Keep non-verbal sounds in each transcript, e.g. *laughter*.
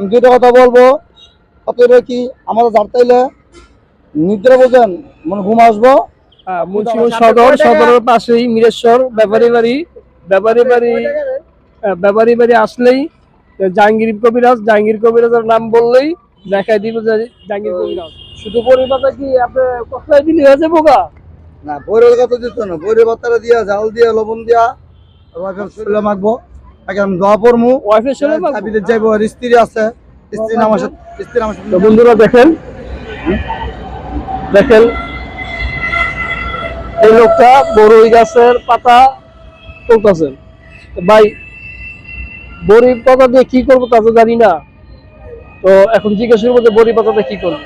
আমি দুইটা কথা বলব। আপনারা কি আমাদের জারতাইলে নিদ্রা বোঝেন মানে ঘুম আসব। মুন্সিগঞ্জ সদর সদরের পাশেই মিরেশ্বর ব্যাপারী বাড়ি। ব্যাপারী বাড়ি ব্যাপারী বাড়ি আসলেই জাহাঙ্গীর কবিরাজ জাহাঙ্গীর কবিরাজের নাম বললেই দেখাই দিব জাহাঙ্গীর কবিরাজ। শুধু পরিপাতা কি আপনি কোথায় দিলে হয়ে যাব গা? না বইরের কথা দিত না। বইরের বাত্তারা দিয়া জাল দিয়া লবণ দিয়া মাখবো আমি দোয়া পড়মু। ওয়াইফের? বিদেশ যাইবো আর স্ত্রী আছে। স্ত্রী স্ত্রী বন্ধুরা দেখেন। দেখেন। এই লোকটা বড়ই গাছের পাতা তুলতেছেন ভাই বড়ি পাতা দিয়ে কি করব তা তো জানি না। তো এখন জিজ্ঞেস করব যে বড়ি পাতাতে কি করব?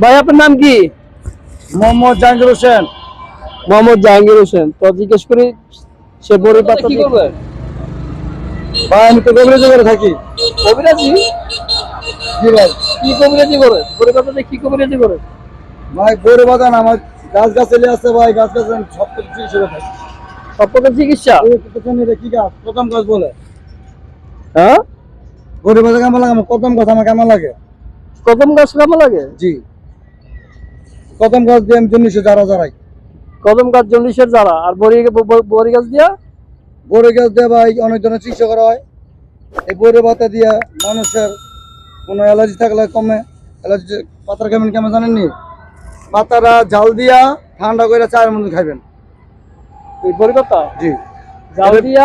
ভাই আপনার নাম কি? মোহাম্মদ জাহাঙ্গীর হোসেন। মোহাম্মদ জাহাঙ্গীর হোসেন। তো জিজ্ঞেস করি সে বড়ি পাতা কি করবে? ভাই আমি তো কবিরাজি করে থাকি। কবিরাজি? জি ভাই। কি কবিরাজি করে? বড়ি পাতাতে কি কবিরাজি করে? ভাই বাগান আমার গাছ গাছালি আছে ভাই গাছ গাছ সব কিছু থাকে। সব প্রকার চিকিৎসা? কি গাছ প্রথম গাছ বলে। হ্যাঁ? বাজার কেমন লাগে? প্রথম গাছ আমার কেমন লাগে? কদম গাছ কেমন লাগে? জি। প্রথম গাছ দিয়ে আমি জন্যে যারা যারাই কদম গাছ জন্ডিসের যারা আর বড়ি বড়ি গাছ দিয়া? বড়ে গাছ দিয়ে ভাই অনেক ধরনের চিকিৎসা করা হয়। এই বড়ে পাতা দিয়া মানুষের কোনো অ্যালার্জি থাকলে কমে। অ্যালার্জি পাতার কেমন কেমন জানেননি? পাতারা জাল দিয়া ঠান্ডা করে চায়ের মধ্যে খাইবেন। এই বড়ি পাতা? জি। জাল দিয়া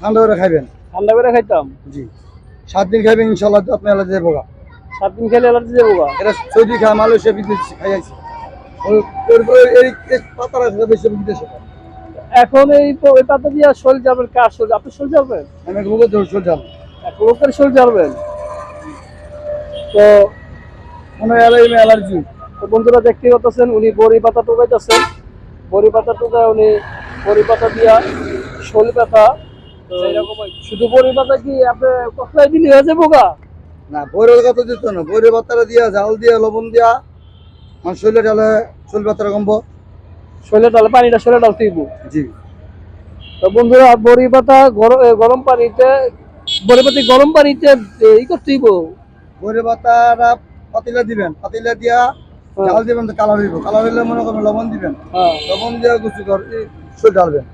ঠান্ডা করে খাইবেন। ঠান্ডা করে খাইতাম? জি। সাত দিন খাইবেন ইনশাল্লাহ আপনি অ্যালার্জি দেবো সাত দিন খেলে অ্যালার্জি দেবো এটা সৌদি খায় মালয়েশিয়া বিদেশ খাইয়াছে এই এই পাতারা বেশি বিদেশে। এখন এই পাতা দিয়া যাবেন কার আপনি যাবেন আমি যাবেন তো মনে হয় অ্যালার্জি তো বন্ধুরা দেখতে পাচ্ছেন উনি বড়ি পাতা টুকাইতেছেন। বড়ি পাতা টুকায় উনি বড়ি পাতা দিয়া শোল পাতা। শুধু বড়ি পাতা কি আপনি কোথায় দিলে হয়ে যাব না বইরের কথা দিত না। বইরের বাত্তারা দিয়া জাল দিয়া লবণ দিয়া আমার শরীরে ডালে শরীর বাত্তারা কমবো ডালে পানিটা শরীরে ডাল তুইব জি। তো বন্ধুরা বড়ি পাতা গরম পানিতে বড়ি পাতি গরম পানিতে ই করতেইব বইরের বাত্তারা পাতিলা দিবেন পাতিলা দিয়া জাল দিবেন তো কালার হইব। কালার হইলে মনে করেন লবণ দিবেন। হ্যাঁ। লবণ দিয়া গুছি কর এই শরীর ডালবেন।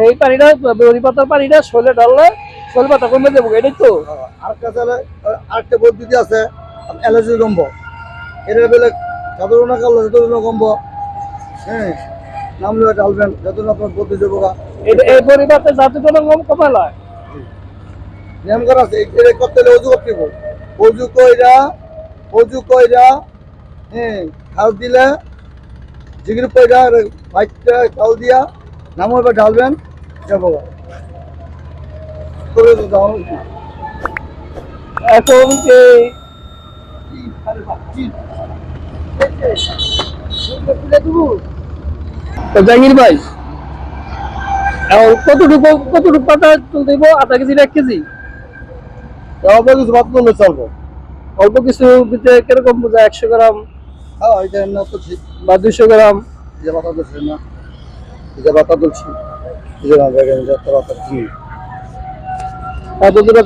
এই পানিটা বড়ি পাতার পানিটা শরীরে ডাললে শরীর পাতা কমে যাব এটাই তো। আরেকটা চালে আরেকটা পদ্ধতি আছে অ্যালার্জি কমব এটা বেলে যতক্ষণ কালো যতক্ষণ কমব হ্যাঁ নাম লিয়ে ডালবেন যতক্ষণ আপনার। এটা- এই বড়ি পাতা যাতে কোনো কমালায় নিয়ম করা আছে এটা করতে হলে অজু করতে হবে। অজু কইরা অজু কইরা হ্যাঁ খাল দিলে জিগির কইরা বাইকটা খাল দিয়া নামো এবার ঢালবেন যাব। করে তো দাও এখন এই তো জাহাঙ্গীর ভাই এখন কতটুকু কতটুকু পাতা তুলতে দিব আধা কেজি এক কেজি? অল্প কিছু ভাত করলে চলবো। অল্প কিছু দিতে কীরকম বোঝা একশো গ্রাম? হ্যাঁ বা দুইশো গ্রাম? যে বাতা তুলছি না। যে বাতা তুলছি। কি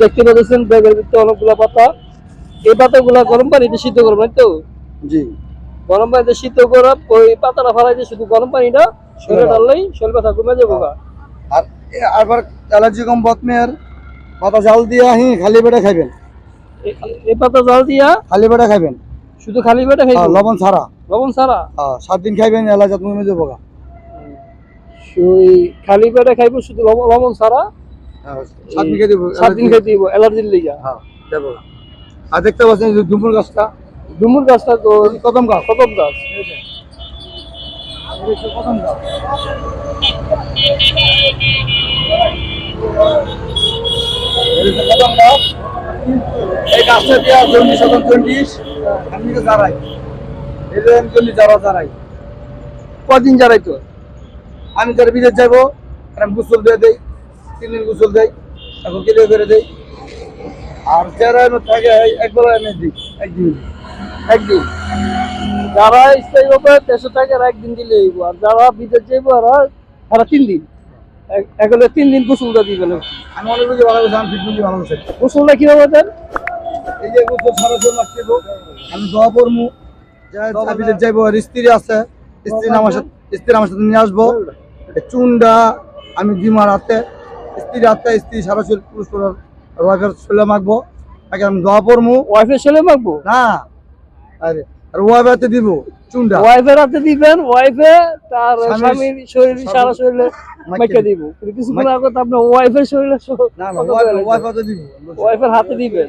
দেখতে পাচ্ছেন ব্যাগের ভিতরে অনেকগুলো পাতা। এই পাতাগুলা গরম পানিতে সিদ্ধ করবেন তো? জি। গরম পানিতে সিদ্ধ করে ওই পাতাটা ফেলাই দিয়ে শুধু গরম পানিটা শরীরে ডাললেই শরীর ব্যথা কমে যাব আর আবার অ্যালার্জি কম বতমের পাতা জাল দিয়া হি খালি পেটে খাইবেন। এই- পাতা জাল দিয়া খালি পেটে খাইবেন। শুধু খালি পেটে খাইব? হ্যাঁ, লবণ ছাড়া। লবণ ছাড়া? হ্যাঁ, সাত দিন খাইবেন অ্যালার্জি কমে যাব। ওই খালি পেটে খাইব শুধু লবণ ছাড়া? সাত দিন খেয়ে সাত দিন খাই দিব অ্যালার্জির লিগা। হ্যাঁ দেবো আর দেখতে পাচ্ছেন ডুমুর গাছটা ডুমুর গাছটা তো কদম গাছ কদম গাছ। দিয়া কদিন যারাই তো? আমি যারা বিদেশ যাব আমি গোসল দিয়ে দেই, তিন দিন গোসল দেই এখন কেটে করে দেই। আর যারা থাকে একবার এনে দিই, একদিন। একদিন। যারা স্থায়ী হবে দেশে থাকে আর একদিন দিলে হইব আর যারা বিদেশ যাইব তারা তিন দিন। এগুলো তিন দিন গোসলটা দিবেন আমি অনেক বুঝি ভালো আমি ফিট বুঝি ভালো গোসলটা কীভাবে দেন? এই যে গোসল আমি দোয়া পড়মু চাবিতে যাইবো আর স্ত্রী আছে স্ত্রী আমার সাথে স্ত্রী আমার সাথে নিয়ে আসব। চুনটা আমি দিমার হাতে। স্ত্রীর হাতে স্ত্রী সারা শরীর পুরুষ ওয়াইফের শরীরে মাখবো। তাকে আমি দোয়া পড়মু ওয়াইফের ছেলে মাখবো? না। আরে আর ওয়াইফের দিব চুনটা ওয়াইফের হাতে দিবেন ওয়াইফে তার স্বামীর- শরীর সারা শরীরে মাইকে দিব। কিন্তু কিছুক্ষণ আগে তো আপনার ওয়াইফের শরীরে না না কত ওয়াইফ করে ওয়াইফ হাতে দিব। ওয়াইফের হাতে দিবেন।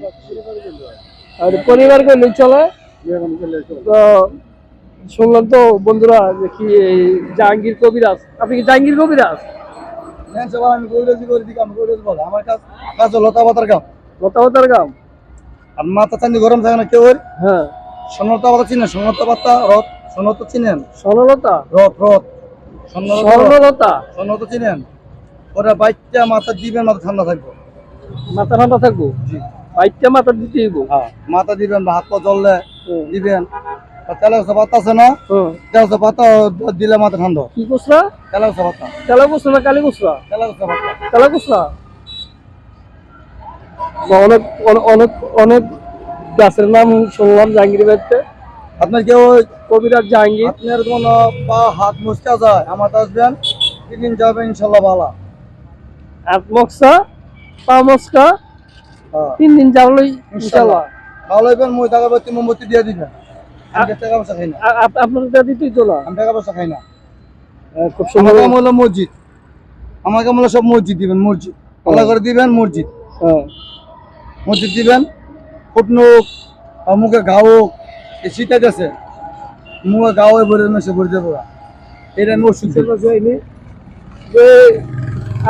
আর পরিবার করলে চলে? তো শুনলাম তো বন্ধুরা যে কি এই জাহাঙ্গীর কবিরাজ। আপনি কি জাহাঙ্গীর কবিরাজ? সবাই আমি কইরেছি করে দিই আমি কইরেছি বলে। আমার কাজ কাজ হলো লতা পাতার কাম গাম? আর মাথা চান্দি গরম থাকে না কেউ? হ্যাঁ। সনলতা পাতা চিনেন? সনলতা পাতা রথ? সনত চিনেন? স্বর্ণলতা? রথ রথ। স্বর্ণলতা সনত চিনেন? ওরা বাইকটা মাথা দিবেন মাথা ঠান্ডা থাকব। মাথা ঠান্ডা থাকব? জি। বাইকটা মাথা দিতে হইব? হ্যাঁ। মাথা দিবেন হাত পা জ্বললে। দিবেন। আর তেলা উসা পাতা আছে না? হুম। পাতা দিলে মাথা ঠান্ডা। কি কুসরা তেলা উসা পাতা তেলা কুসরা না কালী কুসরা তেলা পাতা তেলা কুসরা অনেক অনেক- অনেক অনেক গাছের নাম শুনলাম জাহাঙ্গীর বাড়িতে আপনার কেউ কবিরাজ জাহাঙ্গীর? আপনার কোন পা হাত মুচকা যায় আমার আসবেন তিন যাবেন ইনশাল্লাহ ভালো। আত্মক্সা পামস্কা হ্যাঁ। তিন দিন যাবলই ইনশাল্লাহ। ভালো হইবেন মই টাকা পয়সা মোমবাতি দিয়ে দিবেন। আমি টাকা পয়সা খাই না। আপনার এটা দিতেই তো না? আমি টাকা পয়সা খাই না। খুব সুন্দর। মসজিদ। আমার কাম সব মসজিদ দিবেন মসজিদ। আল্লাহ করে দিবেন মসজিদ। হ্যাঁ। মসজিদ দিবেন ফুটনুক মুখে ঘাও হোক এই শীতে গেছে মুখে ঘাও হয়ে ভরে মেসে ভরে দেবো এটা আমি ওষুধ যে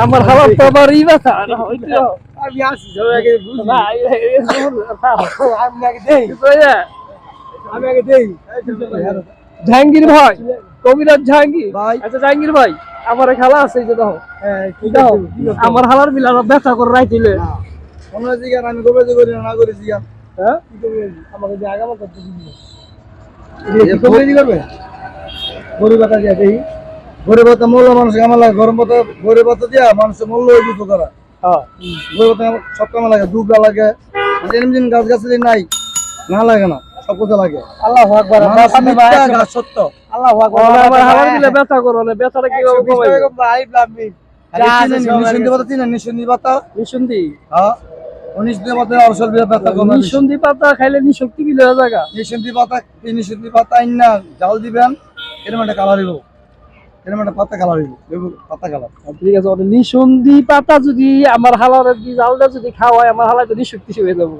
আমার তো আবার ই ব্যথা আমি আসি। আমি আগে দেই আমি আগে দেই জাহাঙ্গীর ভাই কবিরাজ জাহাঙ্গীর ভাই। আচ্ছা জাহাঙ্গীর ভাই আমার হালা আছে যে দেখো হ্যাঁ কি দেখো দাও আমার হালার বিলা ব্যথা করে রাইতিলে অন্য জিগান আমি গোবে করি না না করি জিগান। হ্যাঁ? কি করবে? আমাকে যে আগামা করতে দিবি। করবে? গরিব ভাতা দিয়া দেই। গরিব ভাতা মূল্য মানুষ কামা লাগে গরম ভাতা গরিব ভাতা দিয়া মানুষের মূল্য ওই করা হ্যাঁ। গরিব ভাতা সব কামে লাগে দুবলা লাগে। এরকম গাছ গাছালি নাই না লাগে না সব কথা লাগে? আল্লাহ আকবার গাছ সত্য। আল্লাহ আকবার আমার ব্যথা করো না ব্যথাটা পাতা পাতা? নিঃসন্দি হ্যাঁ, পাতা বিয়ে কমে। পাতা খাইলে নিশক্তি বিলে জায়গা নিঃসন্দি পাতা এই পাতা আইন না জাল দিবেন এরকম একটা কালার দিব এরকম একটা পাতা কালার পাতা কালার ঠিক আছে ওটা পাতা যদি আমার হালার জালটা যদি খাওয়ায় আমার হালা তো নিশক্তি হয়ে যাব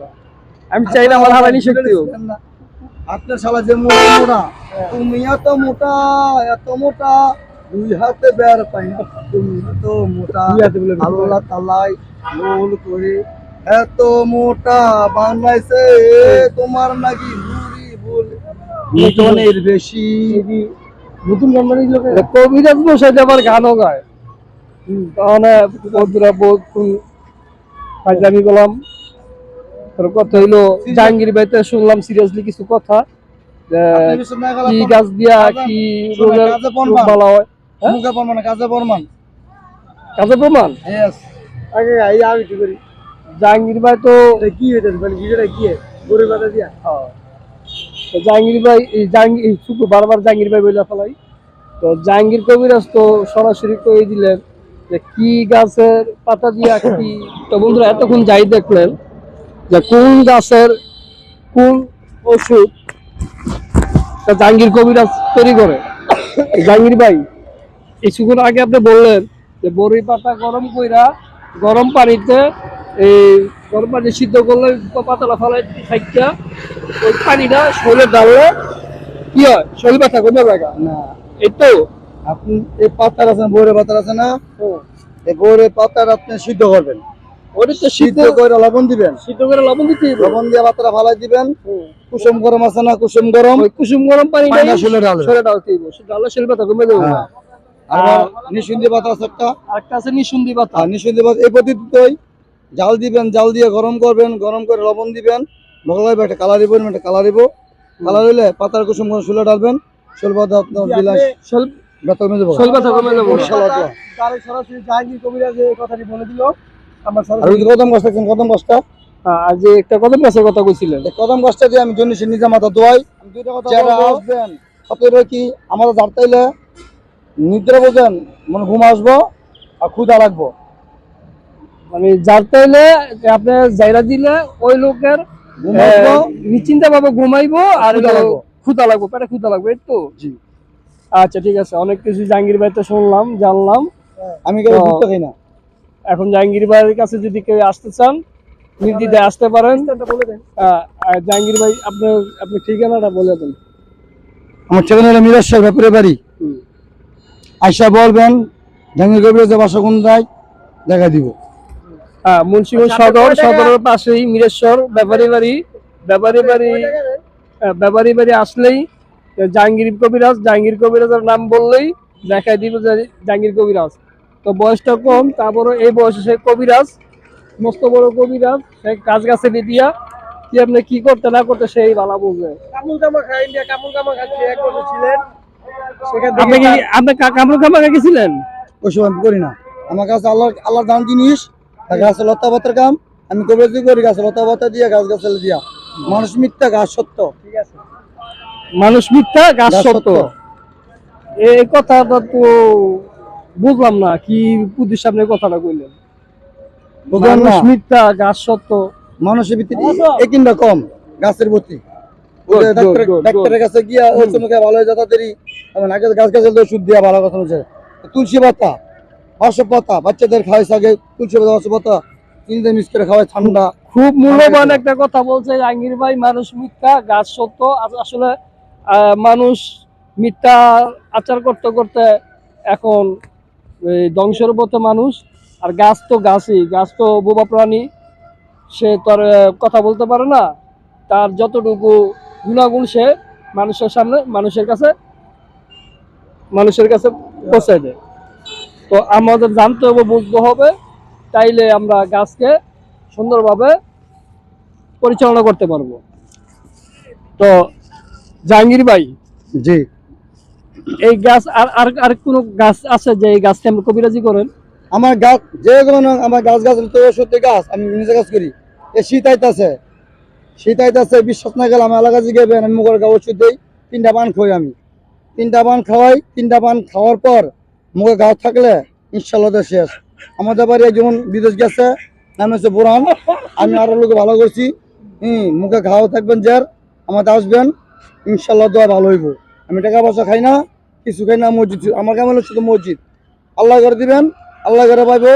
আমি চাই না আমার হালা নিশক্তি হোক। আপনার শালা যে মোটা মোটা তুমি এত মোটা এত মোটা দুই হাতে বের পাই না তুমি এত মোটা। আল্লাহ তালাই গোল করে এত মোটা বাংলাইছে তোমার নাকি বলে ওজনের বেশি? নতুন কোম্পানি কবিরাজ বসাই আমার গানও গায়। তাহলে বন্ধুরা বহুত ফাইজলামি করলাম কথা হইল জাহাঙ্গীর বাড়িতে শুনলাম সিরিয়াসলি কিছু কথা। কি গাছ দিয়া কাজে- কি হয়। হ্যাঁ? প্রমাণ কাজে প্রমাণ। কাজে প্রমাণ? আগে এই আমি কি করি? জাহাঙ্গীর ভাই তো কি মানে ভিডিওটা কি? গরিব বাতা দিয়া? তো জাহাঙ্গীর ভাই জাহাঙ্গীর শুধু বারবার জাহাঙ্গীর ভাই বলে ফেলাই। তো জাহাঙ্গীর কবিরাজ তো সরাসরি কই দিলেন যে কি গাছের পাতা দিয়া কি? তো বন্ধুরা এতক্ষণ যাই দেখলেন যে কোন গাছের কোন ওষুধ জাহাঙ্গীর কবিরাজ তৈরি করে। *coughs* জাহাঙ্গীর ভাই কিছুক্ষণ আগে আপনি বললেন যে বড়ি পাতা গরম কইরা গরম পানিতে এই গরম পানি সিদ্ধ করলে পাতাটা ফেলাই থাকা ওই পানিটা শরীরে ডাললে কি হয়? শরীর ব্যথা কমে না। এই তো। আপনি এই পাতার আছে বইরে পাতার আছে না? এই বইরে পাতার আপনি সিদ্ধ করবেন। ওটা তো সিদ্ধ সিদ্ধ করে লবণ দিবেন। সিদ্ধ করে লবণ দিতে লবণ দিয়ে পাতাটা ফালাই দিবেন। কুসুম গরম আছে না কুসুম গরম? ওই কুসুম গরম পানি পানিটা শরীরে ঢালবে। শরীরে ডালতে ডাললে শরীর ব্যথা কমে যাবে। হ্যাঁ। আর পাতা আছে একটা? আরেকটা আছে পাতা। আর পাতা। এই পদ্ধতিতেই জাল দিবেন জাল দিয়ে গরম করবেন গরম করে লবণ দিবেন। মোগলাই একটা কালার দিব একটা কালার দিব। কালার হইলে পাতার কুসুম গরম শুলে ডালবেন শুল পাতা আপনার বিলাস শরীর- বেতন মেজে বল শৈল ব্যথা কমে যাব। ইনশাআল্লাহ দোয়া। তার সরাসরি জাহাঙ্গীর কবিরাজ এই কথাটি বলে দিল। আমরা সরাসরি কদম গাছ কদম গাছটা? হ্যাঁ, আর যে একটা কদম গাছের কথা কইছিলেন। কদম গাছটা দিয়ে আমি জন্য নিজে মাথা দোয়াই আমি দুইটা কথা যারা বলব। আসবেন আপনারা কি আমাদের ঝাড়তাইলে নিদ্রা বোঝেন মানে ঘুম আসব আর ক্ষুধা লাগবো। মানে যার তাইলে আপনি জায়গা দিলে ওই লোকের আসব নিশ্চিন্তে ভাবে ঘুমাইবো আর। ক্ষুদা লাগবো। পেটে ক্ষুদা লাগবে এই তো? জি। আচ্ছা ঠিক আছে অনেক কিছু জাহাঙ্গীর ভাই তো শুনলাম জানলাম। আমি খাই না। এখন জাহাঙ্গীর ভাইয়ের কাছে যদি কেউ আসতে চান নির্দিদে আসতে পারেন। জাহাঙ্গীর ভাই আপনার আপনি ঠিকানাটা বলে দেন। আমার ঠিকানা হলো মিরাজ ব্যাপারে বাড়ি। আইসা বলবেন জাহাঙ্গীর কবির যে বাসা কোন দেখা দিব। হ্যাঁ মুন্সিগঞ্জ আচ্ছা, সদর সদরের পাশেই মিরেশ্বর ব্যাপারী বাড়ি ব্যাপারী বাড়ি আহ, ব্যাপারী বাড়ি আসলেই জাহাঙ্গীর কবিরাজ জাহাঙ্গীর কবিরাজের নাম বললেই দেখাই দিব যে জাহাঙ্গীর কবিরাজ। তো বয়সটা কম তারপরে এই বয়সে সে কবিরাজ মস্ত বড় কবিরাজ সে কাজ গাছে দিয়া কি আপনি কি করতে না করতে সেই ভালো বুঝবে। কামুল কামা খাই ইন্ডিয়া কামুল কামা খাচ্ছে এক বছর ছিলেন। আপনি কি আপনি কা- কামরু কামাকে গেছিলেন? ওইসব আমি করি না। আমার কাছে আল্লাহ আল্লাহ দান জিনিস গাছে লতা পাতার কাম আমি কবিরাজি করি গাছে লতা পাতা দিয়া গাছ গাছালে দিয়া। মানুষ মিথ্যা গাছ সত্য। ঠিক আছে। মানুষ মিথ্যা গাছ সত্য। এই কথাটা তো বুঝলাম না কি পুদির সামনে কথাটা কইলেন? মানুষ মিথ্যা গাছ সত্য। মানুষের ভিতরে একই রকম গাছের প্রতি। ডাক্তারের কাছে গিয়া ওই সময় ভালো হয়ে যাতা দেরি আগে গাছ গাছের ওষুধ দিয়া ভালো কথা তুলসী পাতা। পাতা বাচ্চাদের খাওয়াইছে আগে তুলসী পাতা পাতা চিনিতে মিক্স করে খাওয়াই ঠান্ডা। খুব মূল্যবান একটা কথা বলছে জাহাঙ্গীর ভাই মানুষ মিথ্যা গাছ সত্য আসলে মানুষ মিথ্যা আচার করতে করতে এখন ধ্বংসের পথে মানুষ আর গাছ তো গাছই গাছ তো বোবা প্রাণী। সে তো কথা বলতে পারে না। তার যতটুকু গুণাগুণ সে মানুষের সামনে মানুষের কাছে মানুষের কাছে পৌঁছে দেয়। তো আমাদের জানতে হবে বুঝতে হবে। তাইলে আমরা গাছকে সুন্দরভাবে পরিচালনা করতে পারব। তো জাহাঙ্গীর ভাই জি। এই গাছ আর আর আর কোনো গাছ আছে যে এই গাছকে আমরা কবিরাজি করেন? আমার গাছ যে কোনো আমার গাছ গাছ তো সত্যি গাছ আমি নিজে গাছ করি। এ শীত আইতাছে। শীত আইতাছে বিশ্বাস না গেলে আমার এলাকা জিগাবেন আমি মুখের গা ওষুধ দিই তিনটা পান খাই আমি। তিনটা পান খাওয়াই তিনটা পান খাওয়ার পর মুখে গাও থাকলে ইনশাল্লাহ শেষ। আমাদের বাড়ি যেমন বিদেশ গেছে নাম হচ্ছে বুরান আমি আরও লোক ভালো করছি। হুম মুখে ঘাও থাকবেন যার আমাদের আসবেন। ইনশাল্লাহ দোয়া ভালো হইব। আমি টাকা পয়সা খাই না কিছু খাই না মসজিদ। আমার কেমন শুধু মসজিদ। আল্লাহ করে দিবেন আল্লাহ করে পাইবো।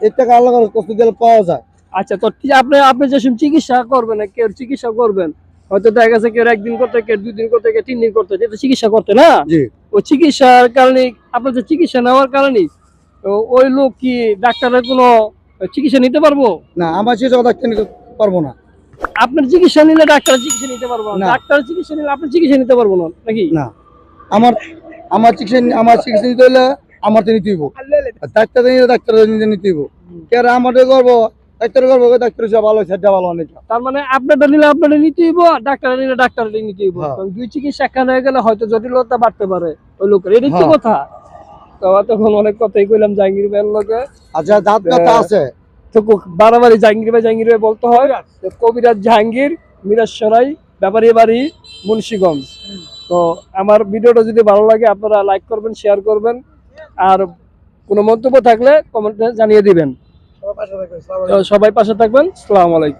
এর টাকা আল্লাহ করে কষ্ট দিলে পাওয়া যায়। আচ্ছা তো আপনি আপনি যে চিকিৎসা করবেন কেউ চিকিৎসা করবেন? হয়তো দেখা গেছে কেউ একদিন করতে কেউ দুই দিন করতে কেউ তিন দিন করতে চিকিৎসা করতে না? জি। ওই চিকিৎসার কারণে আপনার যে চিকিৎসা নেওয়ার কারণে ওই লোক কি ডাক্তারের কোনো চিকিৎসা নিতে পারব? না আমার চিকিৎসা ডাক্তার নিতে পারব না। আপনার চিকিৎসা নিলে ডাক্তার চিকিৎসা নিতে পারব না। ডাক্তার চিকিৎসা নিলে আপনার চিকিৎসা নিতে পারব না নাকি? না। আমার আমার চিকিৎসা আমার চিকিৎসা নিতে হলে আমার তো নিতে হইব। ডাক্তার নিলে ডাক্তার নিতে হইব। কে আমাদের করব ডাক্তার করব ডাক্তার হিসাবে ভালো সেটা ভালো অনেক তার মানে আপনারটা নিলে আপনারটা নিতে হইব ডাক্তার নিলে ডাক্তার নিতে হইব। হ্যাঁ। দুই চিকিৎসা একখানে হয়ে গেলে হয়তো জটিলতা বাড়তে পারে ওই লোকের। এটা কি হ্যাঁ। কথা। তো তখন অনেক কথাই কইলাম জাহাঙ্গীর ভাইয়ের লোকে আচ্ছা দাঁত ব্যথা আছে। তো কো- জাহাঙ্গীর ভাই জাহাঙ্গীর ভাই বলতে হয় কবিরাজ জাহাঙ্গীর মিরাজসরাই ব্যাপারী বাড়ি মুন্সিগঞ্জ। তো আমার ভিডিওটা যদি ভালো লাগে আপনারা লাইক করবেন শেয়ার করবেন। আর কোনো মন্তব্য থাকলে কমেন্টে জানিয়ে দিবেন। সবাই পাশে থাকবেন। সালাম আলাইকুম।